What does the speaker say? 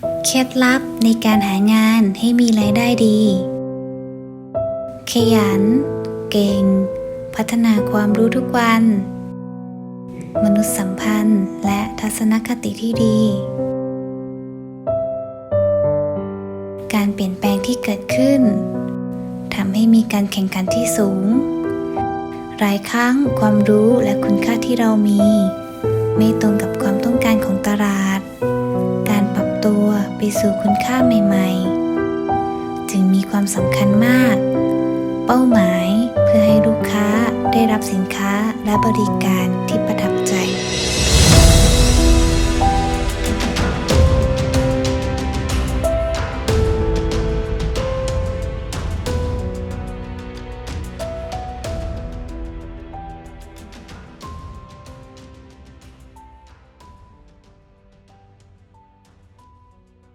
เคล็ดลับในการหางานให้มีรายได้ดี ขยัน เก่ง พัฒนาความรู้ทุกวัน มนุษยสัมพันธ์และทัศนคติที่ดี การเปลี่ยนแปลงที่เกิดขึ้นทำให้มีการแข่งขันที่สูง หลายครั้งความรู้และคุณค่าที่เรามี ไม่ตรงกับ สู่คุณค่าใหม่ ๆ จึงมีความสำคัญมาก เป้าหมายเพื่อให้ลูกค้าได้รับสินค้าและบริการที่